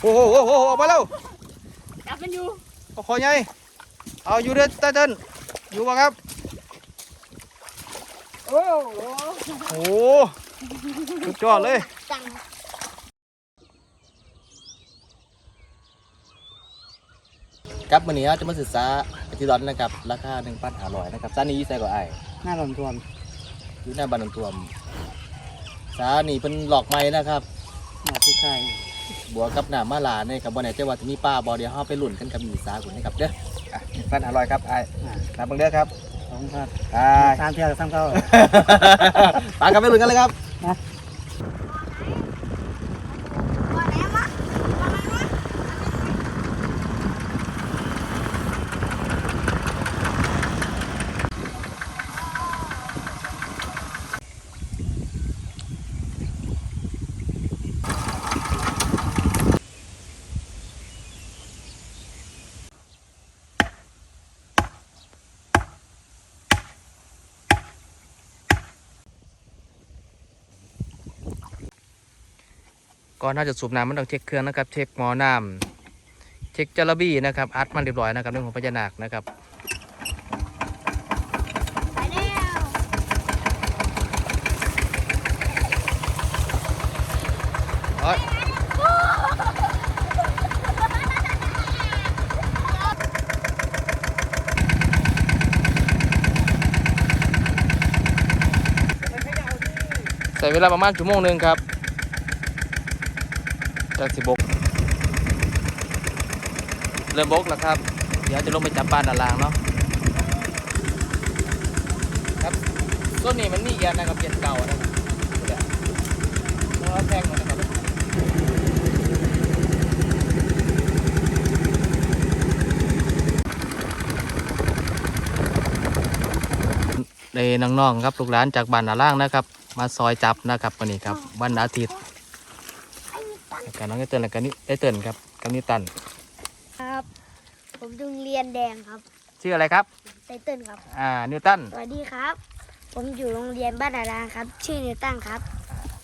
โอ้โหโอ้โหออกมาแล้วจับมันอยู่เอาคอใหญ่เอาอยู่เด้อตาเติ้นอยู่ป่ะครับ โอ้โหโอ้โหสุดยอดเลยจังครับวันนี้เราจะมาศึกษาปฏิดอนนะครับราคาหนึ่งพันห้าร้อยนะครับซานี้ยี่ใส่กว่าไอ้หน้าลำทวนอยู่หน้าบ้านนนทวมสานี่เป็นหลอกไม้นะครับหน้าที่ใกล้ บวกกับหน้ามาลาเนี่ยครับบ่ไหนจะว่าจะมีป้าบอเดียวเฮาไปหลุ่นกันกับมีสาคุณนะครับเด้ออะหนึ่งพันห้าร้อยครับไอ้นับเบิ่งเด้อครับสองพันไปสามเที่ยวกับสามเก้าปากันไปหลุ่นกันเลยครับ ก่อนถ้าจะสูบน้ำมันต้องเช็คเครื่องนะครับ เช็คหมอน้ำเช็คจระบี้นะครับอัดมันเรียบร้อยนะครับเรื่องของพญานาคนะครับใส่เวลาประมาณชั่วโมงหนึ่งครับ จากสิบก เริ่มบกแล้วครับ เดี๋ยวจะลงไปจับปลาด้านล่างเนาะครับต้นนี้มันมีเอียนนะครับเอียนเก่านะครับเดี๋ยวแทงมันนะครับในน้องๆครับลูกหลานจากบ้านนาล่างนะครับ มาซอยจับนะครับวันนี้ครับวันอาทิตย์ กับน้องไอเติร์นและกันนี่ไอเติร์นครับกับนิตันครับ ผมโรงเรียนแดงครับชื่ออะไรครับไตเติ้ลครับ อ่านิวตันสวัสดีครับ ผมอยู่โรงเรียนบ้านดารางครับ ชื่อนิวตันครับ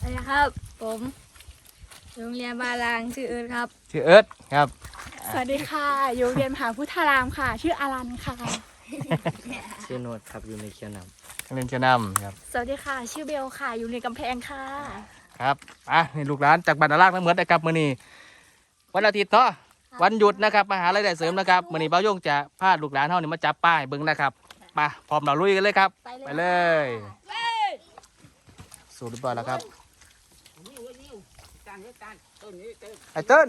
สวัสดีครับ ผมโรงเรียนบ้าลางชื่อเอิร์ธครับ ชื่อเอิร์ธครับ สวัสดีค่ะอยู่โรงเรียนมหาพุทธารามค่ะ ชื่ออารันค่ะชื่อโนดครับอยู่ในเคียนนเรียนเชียนำครับ สวัสดีค่ะ ชื่อเบลค่ะอยู่ในกำแพงค่ะ ครับอะนี่ลูกหลานจากบ้านนาล่างทั้งหมดนะครับมื้อนี้วันอาทิตย์เนาะวันหยุดนะครับมาหารายได้เสริมนะครับมื้อนี้เบ้าโยงจะพาลูกหลานเฮานี่มาจับป้ายเบิ่งนะครับมาพร้อมเราลุยกันเลยครับ ไปเลยสูตรเรียบร้อยแล้วครับไอ้เติ้ล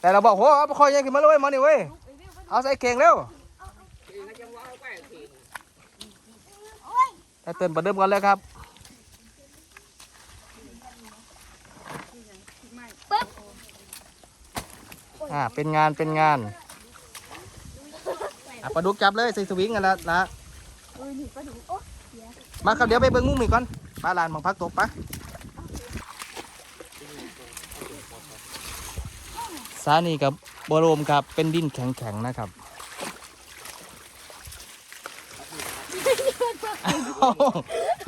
แต่เราบอกโหเอาไปคอยยังขึ้นมาเลยเว้ยมานี่เว้ยเอาใส่เข่งเร็วไอ้เติ้ลประเดิมกันเลยครับ อ่าเป็นงานเป็นงานอะปลาดุกจับเลยใส่สวิงกันล้วนะมาครับเดี๋ยวไปเบิ้งมุ้งอีก่อนปลาลานของพักตกปะสานี่กับบรมครับเป็นดินแข็งๆนะครับ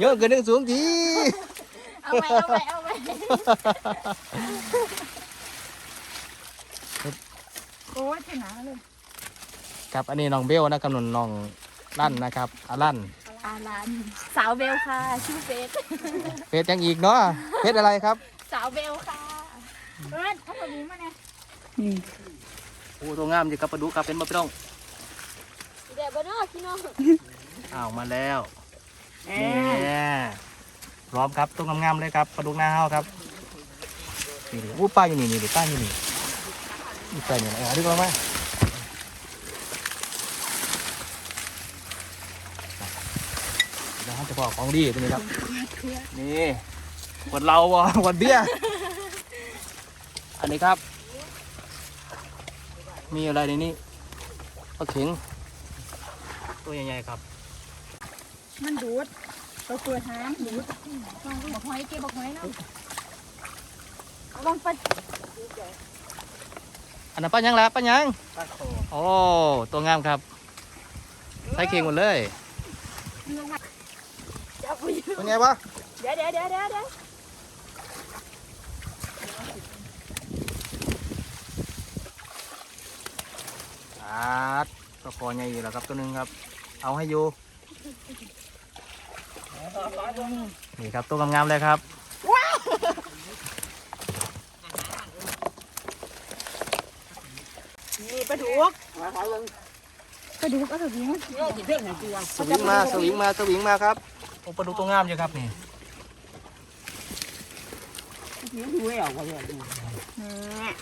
เยอะเกินหนึ่งสูงทีเอาไปเอาไปเอาไป โอ้ยเท่หนาเลยครับอันนี้น้องเบลนะครับนนน้องลั่นนะครับอาลั่นอารันสาวเบลค่ะ ชื่อเฟสเพชรยังอีกเนาะเพชรอะไรครับสาวเบลค่ะเอิร์ธถ้าแบบนี้มาเนี่ยโอ้ตัวงามจิครับปลาดุกครับเป็นมะพร้าวเดี๋ยวบ้านนอกพี่น้องอ้าวมาแล้วนี่พร้อมครับตัวงามๆเลยครับปลาดุกหน้าเฮาครับนี่ดิอู้ป้าอยู่นี่นี่ดิป้าอยู่นี่ นี่ป้าอยู่ไหนเอาดีกว่ามาเดี๋ยวเราจะบอกของดีตัวนี้ครับ นี่ขวดเราบ่ขวดเบียร์อันนี้ครับ มีอะไรในนี้ปลาเข็งตัวใหญ่ๆครับ มันดูดเราเปิดหางดูดบอกหอยเก็บบอกหอยเนาะระวังปัด อันนั้นป้ายังละป้ายังำปลาโคโอ้ตัวงามครับใส่เข่งหมดเลยจับไปอยู่เป็นไงวะเดี๋ยวเดี๋ยวเดี๋ยวเดี๋ยวเดี๋ยวาดก็คอใหญ่อยู่แล้วครับตัวหนึงครับ เอาให้อยู่นี่ครับตัวงามๆเลยครับ นี่ปลาดุกปลาดุกก็ถูกยิงสวิงมาสวิงมาสวิงมาครับโอ้ปลาดุกตัวงามอยู่ครับนี่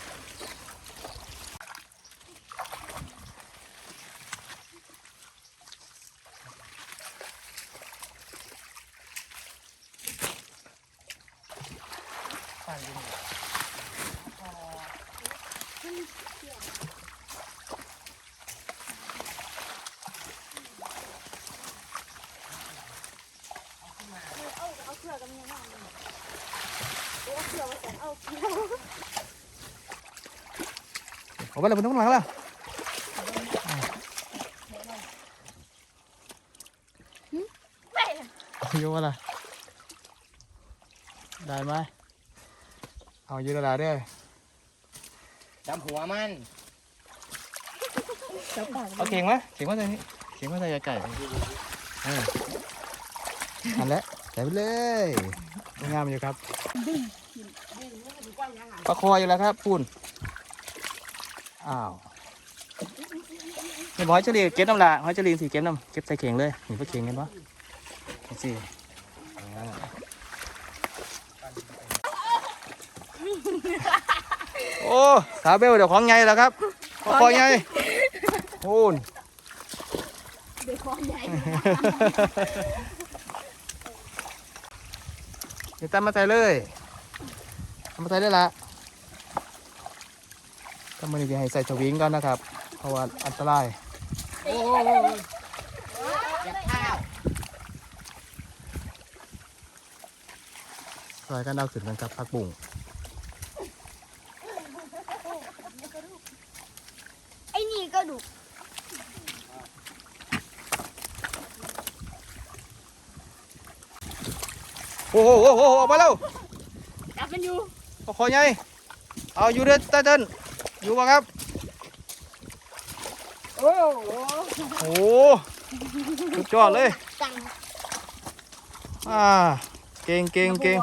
เอาไปเลยเป็นน้องหลังแล้วโยอะไรได้ไหมเอายืนระดับด้วยจำหัวมันเอาเข่งไหมเข่งมาใส่นี่เข่งมาใส่ไก่เอออันแล้ว ใส่ไปเลยงามอยู่ครับปลาคออยู่แล้วครับพูนอ้าวนี่บหอยเฉลี่ยเก็บน้ำละหอยเฉลี่ยสีเก็บน้ำเก็บใส่เข่งเลยนี่ปลาเข่งกันปะนี่สิอ่าโอ้สาวเบลเดี๋ยวของไงแล้วครับปลาคอไงพูนเด็กคอใหญ่ เดี๋ยวตามมาใส่เลยตามมาใส่ได้ละก็มือนี้ให้ใส่สวิงก่อนนะครับ เพราะว่าอันตรายซอยกันเอาขึ้นกันครับพักบุ้ง ไอ้นี่ก็ดุ โอ้โหโอ้โหออกมาแล้วจับมันอยู่เอาคอใหญ่เอาอยู่เด้อใต้ต้นอยู่ป่ะครับโอ้โหโอ้โหสุดยอดเลยจังอ่าเก่งเก่งเก่ง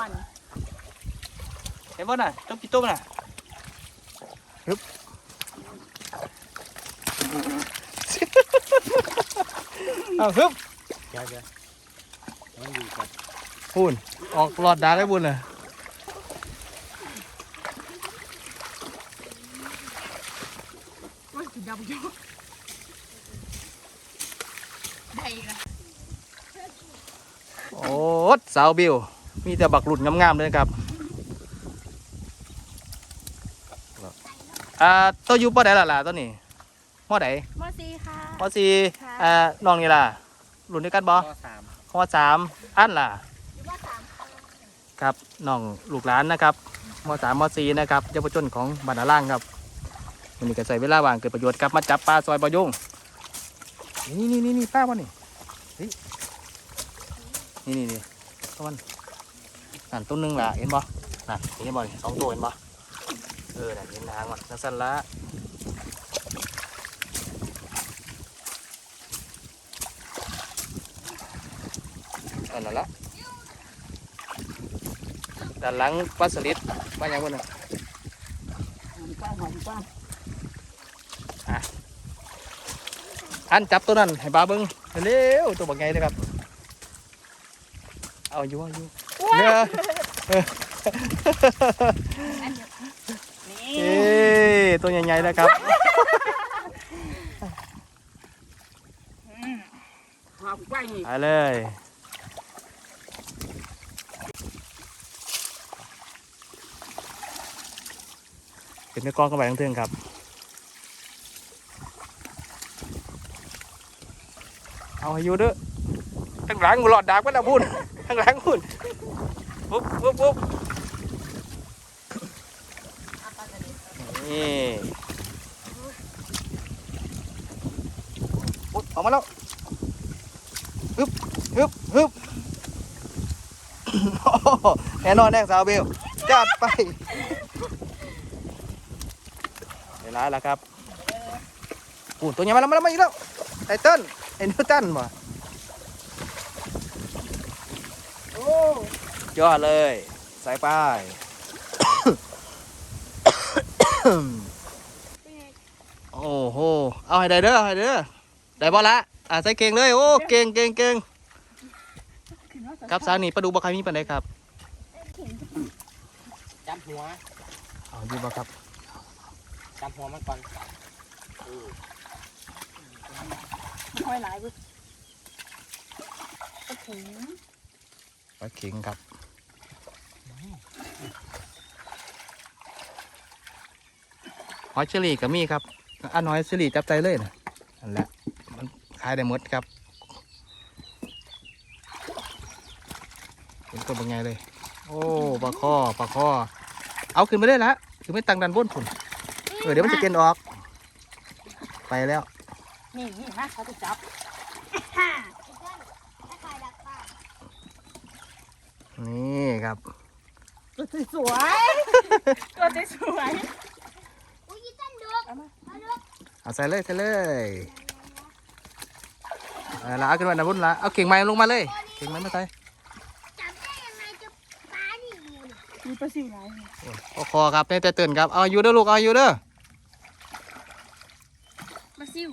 เห็นป่ะน่ะต้มกี่ต้มน่ะฮึบเอาฮึบเดี๋ยวเดี๋ยวมันอยู่กัน พูนออกหลอดดาได้บุญเลยโอ้ยสีดำอยู่ได้อีกแล้วโอ้สาวบิว มีแต่บักหลุดงามๆเลยครับ อ่าตัวอยู่ป้อใดล่ะล่ะตัวนี้มอใดมอซีค่ะมอสี่ค่ะอ่าน้องนี่ล่ะรุ่นด้วยกันบ่ข้อสามมอสามอันล่ะอยู่ว่าสาม ครับน้องลูกหลานนะครับมสามมสี่นะครับเยาวชนของบรรณาล่างครับวันนี้ก็ใส่เวลาว่างเกิดประโยชน์ครับมาจับปลาซอยปลายุ่งนี่นี่นี่นี่ป้าวะนี่นี่นี่นี่ตะวันนั่นต้นนึงล่ะเห็นบ่นั่นเห็นบ่สองตัวเห็นบ่เออนั่นเห็นทางมันนั่นสั้นละอันนั้นละ ด้านหลังปลาสลิดมาอย่างคนน่ะอะอันจับตัวนั้นให้บาเบิ้งเร็วๆตัวบักไงเลยครับ เอาอยู่เอาอยู่เนื้อเออนี่เอ้ตัวใหญ่ๆนะครับหอบไปนี่ไปเลย เป็นในกล้องเข้าไปทั้งเทิงครับเอาให้อยู่เด้อข้างหลังหลอดดากไว้แล้วพูนข้างหลังพูนปุ๊บปุ๊บปุ๊บนี่ปุ๊บออกมาแล้วฮึบฮึบฮึบโอ้โหแน่นอนแน่สาวเบลจัดไป เวลาแล้วครับปูตัวใหญ่มาแล้วมาแล้วมาอีกแล้วไอ้เต้นไอ้นิวตันบ่โอ้ยอดเลยสายป้ายโอ้โห เอาให้ได้เด้อเอาให้ได้เด้อ ได้บ่ละ อะใส่เก่งเลย โอ้ เก่งเก่งเก่งขึ้นว่าครับสานี่ปลาดูบ่ใครมีปานใดครับ จับหัว เอาอยู่บ่ครับ จับหัวมันก่อนหอยหลายเว้ยโอ้โหปลาเข็งครับหอยเชอรี่ก็มีครับอันหอยเชอรี่จับใจเลยนะนั่นแหละมันขายได้หมดครับเป็นตัวเป็นไงเลย โอ้ปลาข้อปลาข้อเอาขึ้นไปเลยละคือไม่ตังดันบนฝุ่นเออเดี๋ยวมันจะเกินออก ไปแล้ว นี่นี่มาเขาจะจับนี่ครับ ตัวสวยๆตัวสวยอุ้ยตันดูๆเอามาเอาใส่เลยใส่เลยเอาละเอาขึ้นมาดันบนละเอาเก่งไม้ลงมาเลยเก่งไม้มาใส่จับได้ยังไงจะปลานี่อยู่เนี่ยมีปลาซิวหลายโอ้คอครับเนี่ยแต่ตื่นครับเอาอยู่เด้อลูกเอาอยู่เด้อปลา ซิว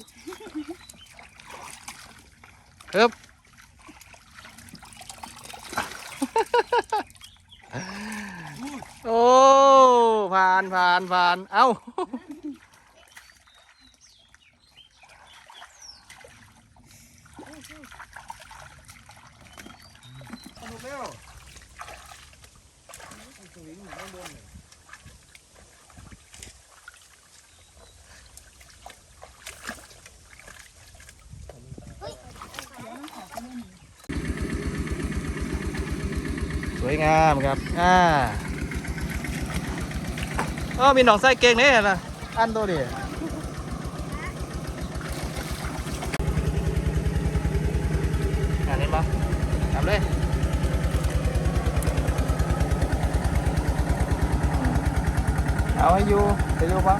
ครับโอ้ผ่านผ่านผ่านเอ้า วยงามครับ อ่าเออมีหนองไส้เก่งนี่นะอันตัวดิอันนี้ปะทำเลยเอาให้อยู่จะอยู่ปะ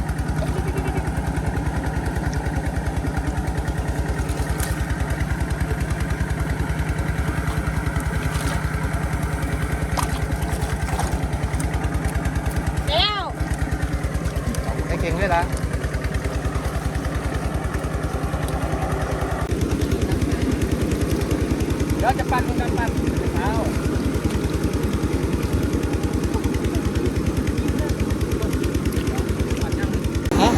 แล้ว ไอ้เก่งเลยละเดี๋ยวจะปั่นมันจะปั่นเอาฮะ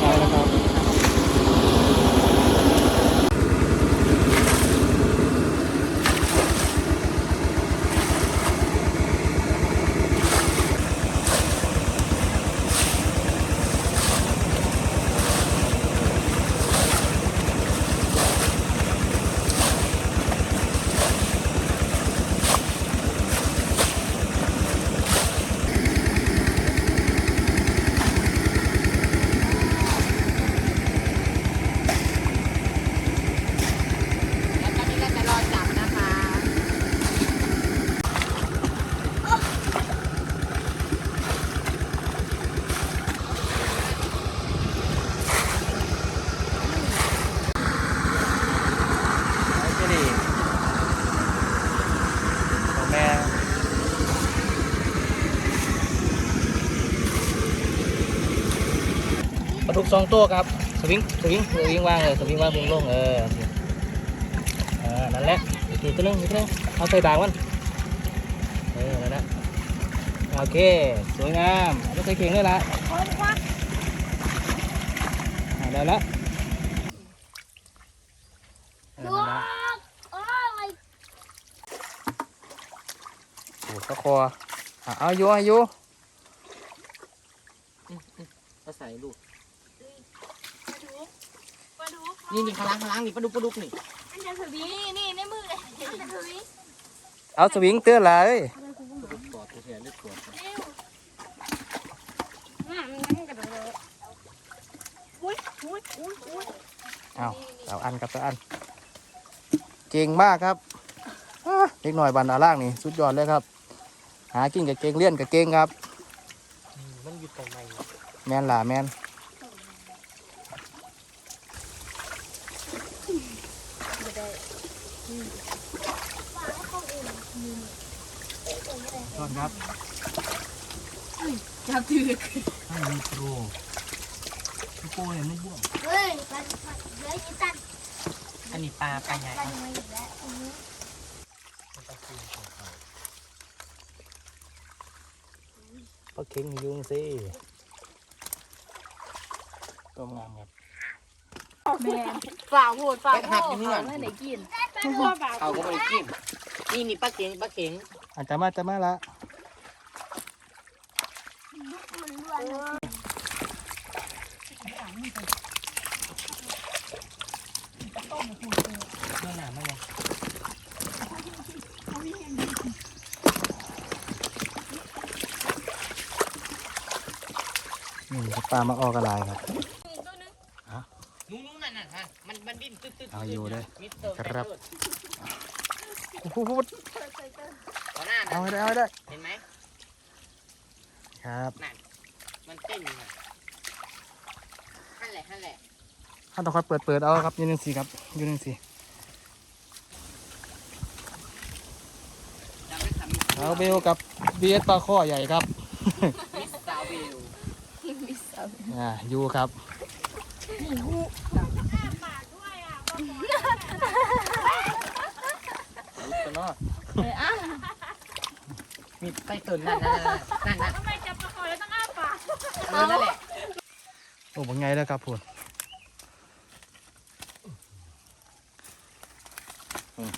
เอาละครับ แล้วตอนนี้เราจะรอจับนะคะ ไอ้เจดีของแม่ปลาดุก สองตัวครับ สวิงสวิงสวิงวางเลยสวิงวางพุงลงเออเออนั่นแหละอีกตัวหนึงอีกตัวหนึงเอาใส่ด่างมันเออนั่นแหละโอเค สวยงามเอาไปใส่เข่งเลยละได้แล้วเดูนั่นละโอ้ตะคออะเอาอยู่เอาอยู่ก็ใส่ลูก ปลาดุกนี่นี่ข้างล่างข้างล่างนี่ปลาดุกปลาดุกนี่อันจะถือบีนี่ในมือเลยอันจะถือบีเอาสวิงเตือนเลยกอดเฉยๆเลือดกอดเร็วน่ะมันนั่งกระโดดอุ้ยอุ้ยอุ้ยอุ้ยเอาเอาอันครับเอาอัน เก่งมากครับอะเด็กหน่อยบันดาล่างนี่สุดยอดเลยครับ หากินกับเก่งเลี้ยนกับเก่งครับมันอยู่ตรงไหนแมนล่ะแมนต้นครับ จับ ถือให้มีโปรมีโปรเนี่ยนุ่มบ่วงเฮ้ยมันมันเฮ้ยอีตันอันนี้ปลาปลาใหญ่ตันมาอีกแล้วอือฮึปลาเค็งยุงสิต้มงามครับแม่ฝ่าโหดฝ่าโหดฝ่าไม่ได้กินเขาก็ไม่ได้กินนี่นี่ปลาเข็งปลาเข็งอาจจะมาจะมาละ มันล้วนเลย เมื่อหนามาเลย นี่ปลามาออกกระลายครับนู้นนู้นนั่นน่ะฮะมันมันดิ้นตึ๊ดตึ๊ดเอาอยู่เลยมิสเตอร์ครับไทเกอโอ้โหเอาหน้าเอานะให้ได้เอาให้ได้เห็นไหมครับมันเต้นอยู่น่ะหั่นแหละหั่นแหละถ้าต้องคอยเปิดเปิดเอาครับอยูนึงสี่ครับอยูนึงสี่จำได้ทำมิสเอาเบลกับเบียดปลาข้อใหญ่ครับมิสซาววิล อ่าอยู่ครับตัวน้อมีไส้ตุ่นนั่นนั่นนั่นนั่นทำไมจับปลาคอแล้วต้องอ้าปากเออนั่นแหละโอ้บางไงแล้วครับพูนอืม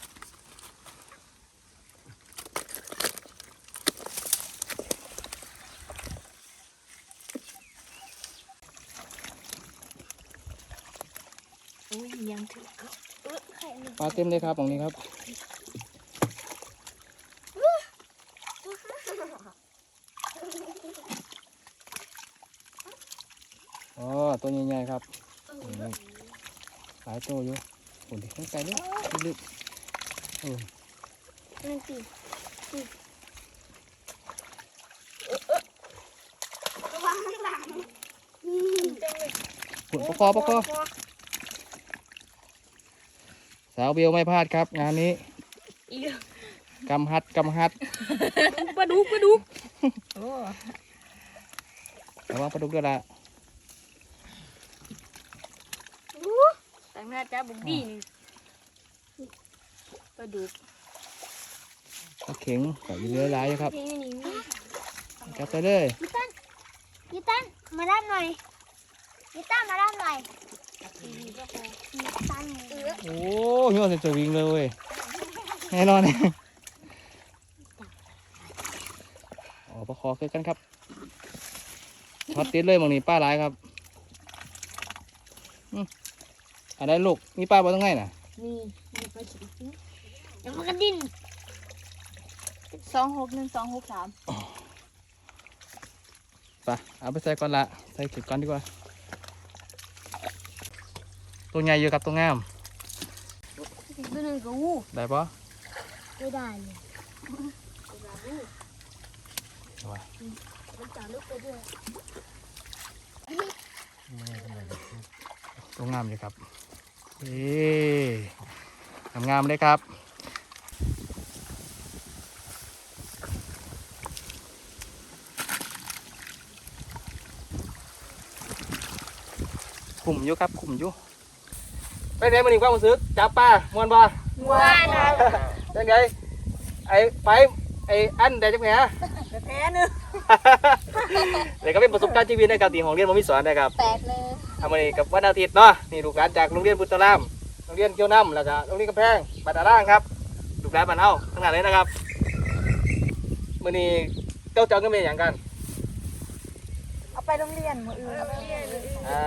อุ้ยยังถือก็เออใครหนึ่ง ปลาเต็มเลยครับตรงนี้ครับอ๋อตัวใหญ่ๆครับนี่หลายตัวอยู่ปุ่นดิข้างใกล้เลยลึกๆเออนั่นสิระวังข้างหลังอืมปุ่นประคอประคอ สาวเบลไม่พลาดครับ งานนี้กำฮัดกำฮัดปลาดุกปลาดุกโอ้ระวังปลาดุกด้วยละแต่งหน้าจ้าบุกดีนี่ปลาดุกปลาเข็งขออยู่เรือหลายอยู่ครับนี่นี่นี่จับไปเลยยีตันมาด้านหน่อยยีตันมาด้านหน่อยยีตันเออ โอ้ยมันจะวิ่งเลยเว้ยแน่นอนเนี่ยอ๋อประคอคือกันครับช็อตติดเลยบางนี้ป้าหลายครับอืมอะไรลูกมีป้าบนตรงไหนน่ะนี่นี่ไปฉีดเดี๋ยวมันก็ดิ้นสองหกหนึ่งสองหกสามไปเอาไปใส่ก่อนละใส่ถุงก่อนดีกว่า ตัวใหญ่อยู่กับตัวงามอีกตัวหนึ่งก็วู้ได้ปะไม่ได้เลยว้ามันจ่าลูกไปด้วยตัวงามอยู่ครับเอ๊งามงามๆเลยครับ ขุ่มอยู่ครับขุ่มอยู่ ไปไหนมาหนิความรู้สึกจับปลามวนบ่ว้านะยังไงไอ้ไปไอ้อันได้จังไงฮะแพ้เนื้อเดี๋ยวก็เป็นประสบการณ์ชีวิตในการตีของเรียนมมิสอนนะครับแปดเลยทำมานี่กับวันอาทิตย์เนาะนี่ลูกหลานจากโรงเรียนพุทธรามโรงเรียนเกียวน้ำแล้วก็โรงเรียนกำแพงบัดอาร่างครับลูกหลานบ้านเฮาทั้งนั้นเลยนะครับมื้อนี้เจ้าเจ้าก็เป็นอย่างกันเอาไปโรงเรียนมืออื่นอ่า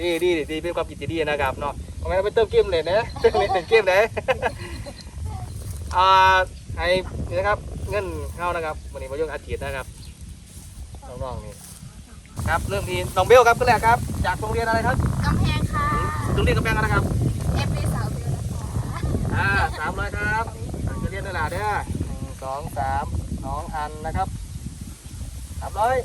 ดีดีดีเป็นความคิดที่ดีนะครับเนาะ เอางั้นไปเติมเกมเลยนะเติมเล่นเกมเลยอ่าไอ้นี่นะครับ เงินเข้านะครับวันนี้มายุ่งอาทิตย์นะครับน้องๆนี่ครับเริ่มที่น้องเบลครับก็แรกครับ จากโรงเรียนอะไรครับกำแพงค่ะโรงเรียนกำแพงอะไรครับเอฟพีสาวเบลนะคะอ่าสามร้อยครับจะเรียนได้ละหนึ่งสองสามสองอันนะครับสามร้อย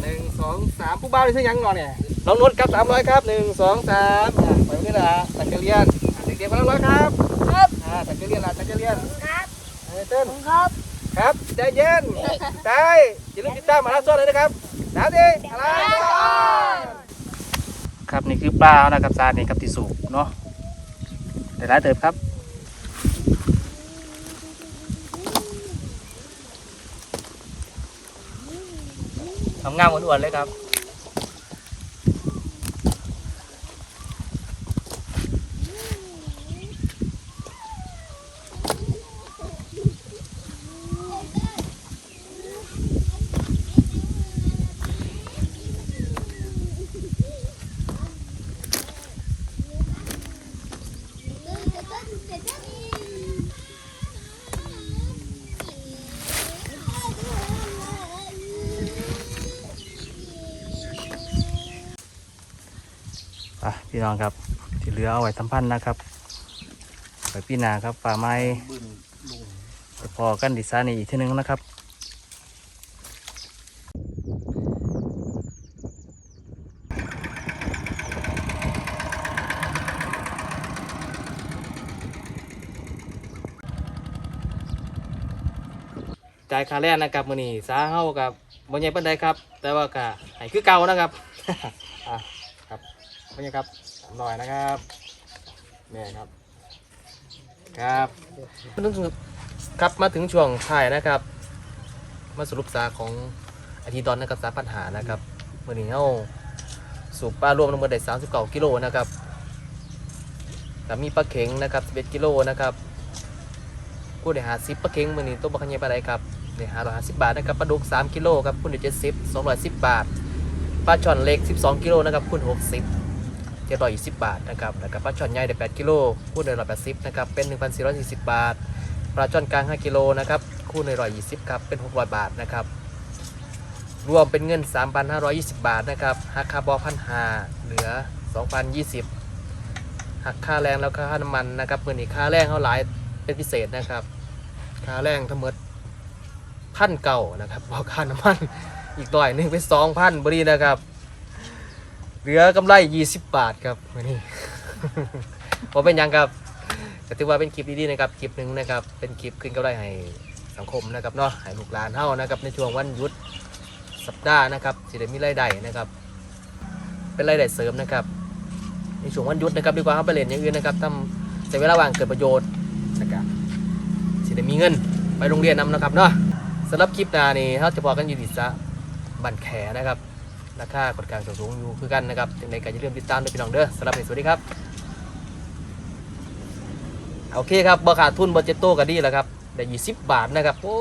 หนึ่งสองสามผู้บ้านนี่ซื้อยังงอนเนี่ย น้องนุชครับสามร้อยครับหนึ่งสองสามอะไปนี่ละตักเกเลียนอะเด็กๆมาแล้วร้อยครับครับอ่าตักเกเลียนละตักเกเลียนครับเฮ้ยเต้นผมครับครับใจเย็นได้อย่าลืมติดตามมาลาโซ่เลยนะครับสามดีอะไรครับนี่คือปลานะครับซานี่ครับที่สูบเนาะแต่ละเติบครับทำงามอ้วนๆเลยครับ น้องครับ ที่เหลือเอาไว้ทำพันธุ์นะครับไปพี่นาครับป่าไม้พอกันดิซานี่อีกทีนึงนะครับจ่ายค่าแรงนะครับมื้อนี้สาเฮากับบ่ใหญ่ปานใดครับ แต่ว่าก็ให้คือเก่านะครับ อะครับบ่ใหญ่ครับ สามร้อยนะครับแม่ครับ ครับครับมาถึงช่วงท้ายนะครับ มาสรุปสาของอาทิตย์ดอนนะครับสาปัญหานะครับเมื่อนี้เฮาสูบปลารวมทั้งมดได้39กิโลนะครับแต่มีปลาเข็งนะครับ11กิโลนะครับกู้ได้50ปลาเข็งมื่อนี้ตัวปลาขยายปลาไหลครับได้550บาทนะครับปลาดุก3กิโลครับคุณได้70 210บาทปลาช่อนเล็ก12กิโลนะครับคุณ60 720บ จะร้อยยี่สิบบาทนะครับแล้วก็ปลาช่อนใหญ่ได้8กิโลคูณใน180นะครับเป็น1,440บบาทปลาช่อนกลาง5กิโลนะครับคูณใน120ครับเป็น600บาทนะครับรวมเป็นเงิน 3,520 บาทนะครับหักค่าบอพันหาเหลือ 2,020หักค่าแรงแล้วก็ค่าน้ำมันนะครับเมื่อนี้ค่าแรงเขาหลายเป็นพิเศษนะครับ ค่าแรงทั้งหมดพันเก่านะครับบอค่าน้ำมันอีกหน่อยหนึ่งเป็น2,000บรีนะครับ เหลือกำไร20 บาทครับมื้อนี้ผมเป็นหยังครับก็ถือว่าเป็นคลิปดีๆนะครับคลิปหนึ่งนะครับเป็นคลิปขึ้นกำไรให้สังคมนะครับเนาะให้ลูกหลานเฮานะครับในช่วงวันหยุดสัปดาห์นะครับสิได้มีรายได้นะครับ เป็นรายได้เสริมนะครับ ในช่วงวันหยุดนะครับดีกว่าเขาไปเล่นอย่างอื่นนะครับทำใช้เวลาว่างเกิดประโยชน์นะครับสิได้มีเงินไปโรงเรียนนำนะครับเนาะสำหรับคลิปหน้านี่เขาจะพอกันอยู่ที่ซะบันแขนะครับ ราคากดกลางสูงอยู่คือกันนะครับจึงในการอย่าลืมติดตามด้วยพี่น้องเด้อสำหรับในสวัสดีครับ โอเคครับบ่ขาดทุนบ่เจตโต้ก็ดีแล้วครับได้ยี่สิบบาทนะครับโอ้